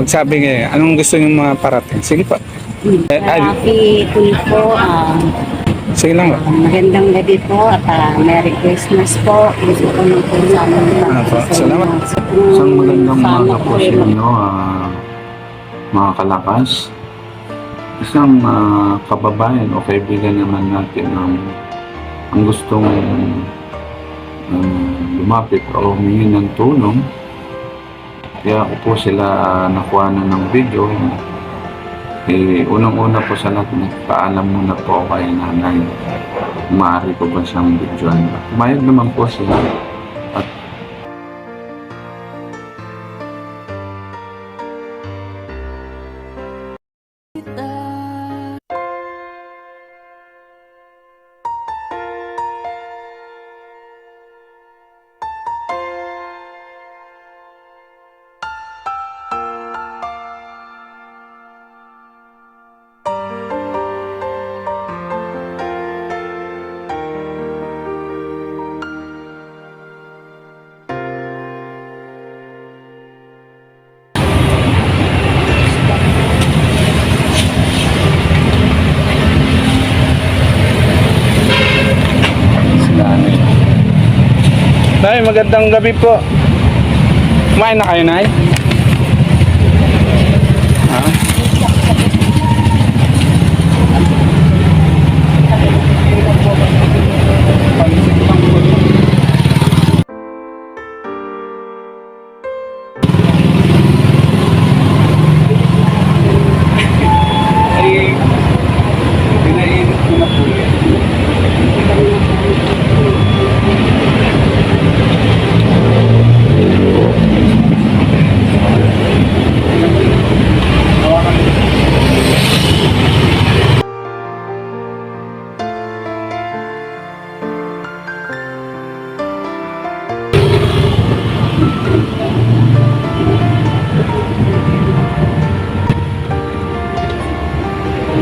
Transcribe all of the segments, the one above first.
Magsabi ngayon, anong gusto niyo mga parating? Sige pa. Eh, Happy Tulfo, ah, Sige lang ba? magandang gabi po at ah, Merry Christmas po. Gusto ko nung po sa amin. Ah, po. Salamat. Isang magandang umaga po sa inyo, ah, mga kalakas. Isang ah, kababayan o kaibigan naman natin ang, ang gustong um, lumapit o humingi ng tulong. Kaya ako po sila nakuha na ng video. Eh, unang-una po sa lahat, nagpaalam muna po ako kay nanay. Maaari ko ba siyang videoan? Mayag naman po sila. Si Nay, magandang gabi po. Kumain na kayo, Nay?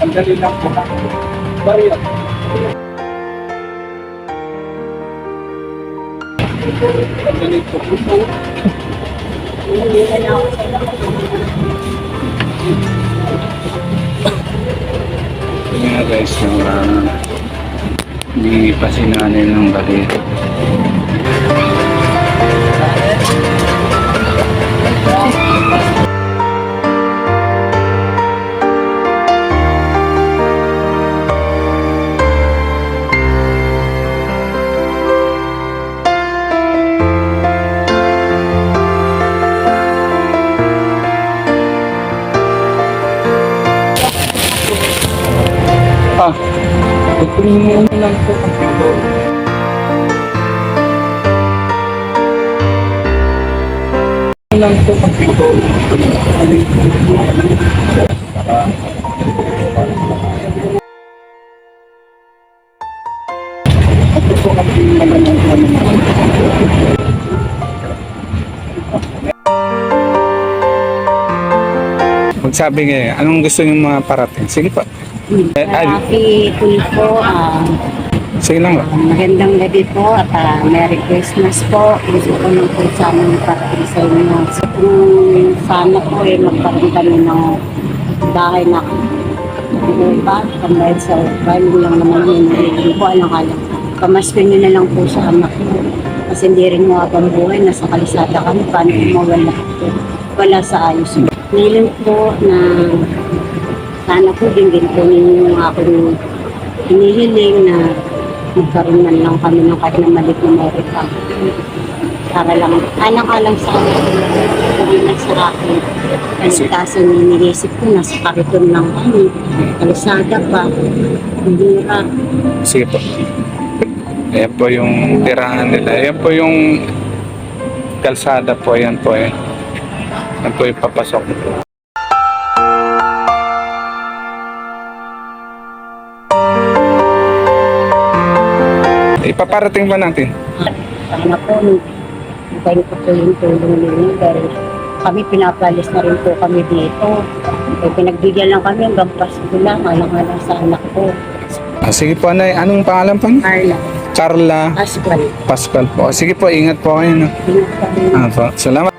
Ang dali lang po. Bariya. Ang dali po po. Yun nga guys, yung uh, hindi pa sinanay ng balito. Ah, ito yung lang po. lang po. Magsabi ngayon, anong gusto niyo mga parating? Sige pa. Eh, Happy Tulfo, ah, Sige lang ba? magandang gabi po at ah, Merry Christmas po. Gusto ko nung po sa amin parating sa inyo. So, kung sana po eh, magkaroon kami ng bahay na lupa, dahil sa bahay lang naman yun, hindi ko alam kala. Pamasko nyo na lang po sa anak ko. Kasi hindi rin mo habang buhay, nasa kalisada kami, paano mawala po? Wala sa ayos. Ngayon po na sana po din din po ninyo yung aking hinihiling na magkaroon man lang kami ng kahit na maliit na merit para lang, alang-alang sa akin, sabihin lang sa akin. Kaligtasan ni nilisip ko, nasa kariton ng ano, kalisada pa, hindi hirap. Sige po. Ayan po yung tirahan nila. Ayan po yung kalsada po. Ayan po eh. Ayan po yung papasok. Ipaparating ba natin? Sana po, kayo po po yung tulong ninyo dahil kami pinapalis na rin po kami dito. Eh, pinagbigyan lang kami hanggang Pasko lang, alang-alang sa anak ko. Ah, sige po, Nay. Anong pangalan po? Carla, Carla Pascual. Pascual po. Sige po, ingat po kayo. No? Pinagpalit. Ah, po. Salamat.